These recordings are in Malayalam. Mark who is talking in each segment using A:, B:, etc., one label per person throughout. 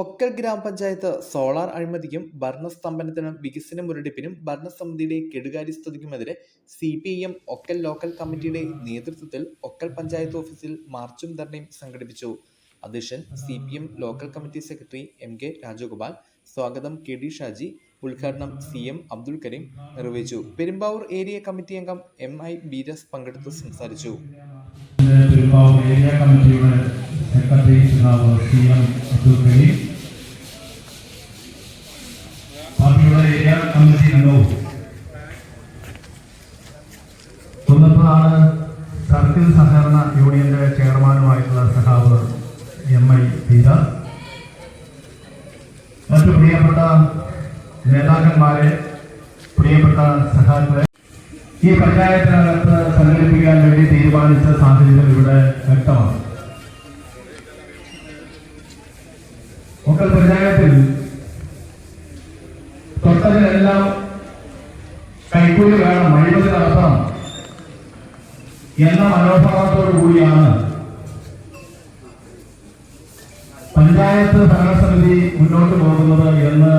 A: ഒക്കൽ ഗ്രാമപഞ്ചായത്ത് സോളാർ അഴിമതിക്കും ഭരണസ്തംഭനത്തിനും വികസന മുരടിപ്പിനും ഭരണസമിതിയുടെ കെടുകാര്യസ്ഥതയ്ക്കുമെതിരെ C P M Okkal local കമ്മിറ്റിയുടെ നേതൃത്വത്തിൽ ഒക്കൽ പഞ്ചായത്ത് ഓഫീസിൽ മാർച്ചും ധർണയും സംഘടിപ്പിച്ചു. അധ്യക്ഷൻ C P M local committee secretary M K Rajagopal സ്വാഗതം കെ ഡി ഷാജി ഉദ്ഘാടനം സി എം അബ്ദുൽ കരീം നിർവഹിച്ചു. പെരുമ്പാവൂർ ഏരിയ കമ്മിറ്റി അംഗം എം ഐ ബീരസ് പങ്കെടുത്ത് സംസാരിച്ചു.
B: പെരുമ്പാവൂർ ഏരിയ കമ്മിറ്റിയുടെ secretary C M Abdul Karim പാർട്ടിയുടെ ഏരിയ കമ്മിറ്റി അംഗവും കുന്നപ്പനാട് സർക്കിൾ സഹകരണ യൂണിയന്റെ ചെയർമാനുമായിട്ടുള്ള സഖാവ് എം ഐ പീത മറ്റു പ്രിയപ്പെട്ട നേതാക്കന്മാരെ പ്രിയപ്പെട്ട സഖാക്കളെ ഈ പഞ്ചായത്തിനകത്ത് സംഘടിപ്പിക്കാൻ വേണ്ടി തീരുമാനിച്ച സാഹചര്യം ഇവിടെ വ്യക്തമാണ്. ഒക്കൽ പഞ്ചായത്തിൽ കൈക്കൂലി വേണം അഴിമതി നടത്തണം എന്ന മനോഭാവത്തോടു കൂടിയാണ്. പഞ്ചായത്ത് ഭരണസമിതി മുന്നോട്ട് പോകുന്നത് എന്ന്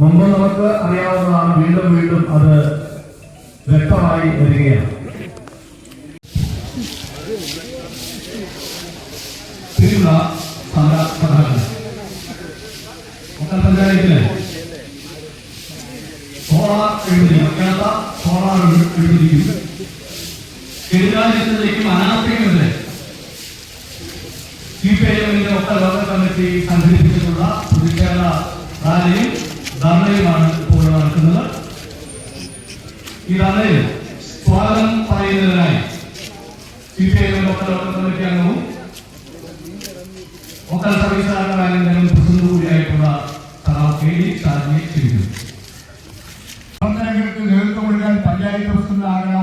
B: മുമ്പ് നമുക്ക് അറിയാവുന്നതാണ്. വീണ്ടും വീണ്ടും അത് വ്യക്തമായി വരികയാണ്. സമര സഭകൾ ഒക്കൽ പഞ്ചായത്തിലെ സോളാർ എഴുതി കേരള സോളാർ എഴുതിക്കും കെടുകാര്യത്തിലേക്കും അനാസ്ഥയ്ക്കുമെതിരെ സി പി ഐ എമ്മിന്റെ ഒക്കൽ ലോക്കൽ കമ്മിറ്റി സംഘടിപ്പിച്ചിട്ടുള്ള പ്രതിഷേധ റാലിയും ധർണയുമാണ് ഇപ്പോൾ നടക്കുന്നത്. ഈ ധർണയിൽ സ്വാഗതം പറയുന്നതിനായി സി പി ഐ എം ഒക്കെ ലോക്കൽ കമ്മിറ്റി അംഗവും ഒക്കൽ സർവീസ്
C: പഞ്ചായത്ത് പ്രസിഡന്റ്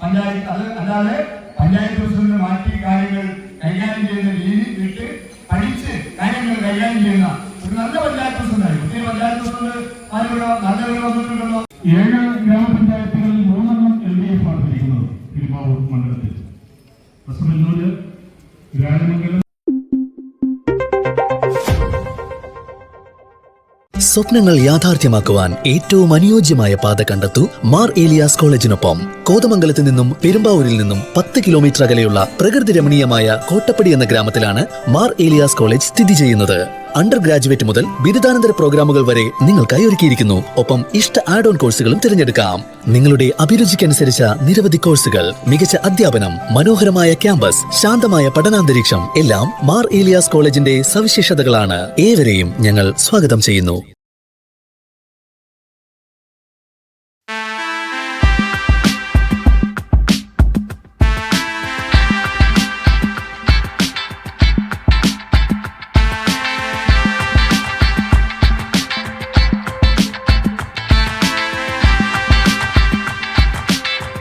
C: പഞ്ചായത്ത് അത് അല്ലാതെ പഞ്ചായത്ത് പ്രസിഡന്റ് മാറ്റി കാര്യങ്ങൾ കൈകാര്യം ചെയ്യുന്ന രീതി വിട്ട് പഠിച്ച് കാര്യങ്ങൾ കൈകാര്യം ചെയ്യുന്ന ഒരു നല്ല പഞ്ചായത്ത് പ്രസിഡന്റായി. പുതിയ പഞ്ചായത്ത് പ്രസിഡന്റ് ആരുടെ നല്ലവരെ വന്നിട്ടുണ്ടല്ലോ. ഏഴ് ഗ്രാമപഞ്ചായത്തുകളിൽ മൂന്നെണ്ണം എൽ ഡി എഫ് ആണ് ഭരിക്കുന്നത് തിരുമാവൂർ മണ്ഡലത്തിൽ. പ്രസമല്ലൂര്
D: സ്വപ്നങ്ങൾ യാഥാർത്ഥ്യമാക്കുവാൻ ഏറ്റവും അനുയോജ്യമായ പാത കണ്ടെത്തു മാർ ഏലിയാസ് കോളേജിനൊപ്പം. കോതമംഗലത്ത് നിന്നും പെരുമ്പാവൂരിൽ നിന്നും പത്ത് കിലോമീറ്റർ അകലെയുള്ള പ്രകൃതി രമണീയമായ കോട്ടപ്പടി എന്ന ഗ്രാമത്തിലാണ് മാർ ഏലിയാസ് കോളേജ് സ്ഥിതി ചെയ്യുന്നത്. അണ്ടർ ഗ്രാജുവേറ്റ് മുതൽ ബിരുദാനന്തര പ്രോഗ്രാമുകൾ വരെ നിങ്ങൾക്കായി ഒരുക്കിയിരിക്കുന്നു. ഒപ്പം ഇഷ്ട ആഡ് ഓൺ കോഴ്സുകളും തിരഞ്ഞെടുക്കാം. നിങ്ങളുടെ അഭിരുചിക്കനുസരിച്ച നിരവധി കോഴ്സുകൾ മികച്ച അധ്യാപനം മനോഹരമായ ക്യാമ്പസ് ശാന്തമായ പഠനാന്തരീക്ഷം എല്ലാം മാർ ഏലിയാസ് കോളേജിന്റെ സവിശേഷതകളാണ്. ഏവരെയും ഞങ്ങൾ സ്വാഗതം ചെയ്യുന്നു.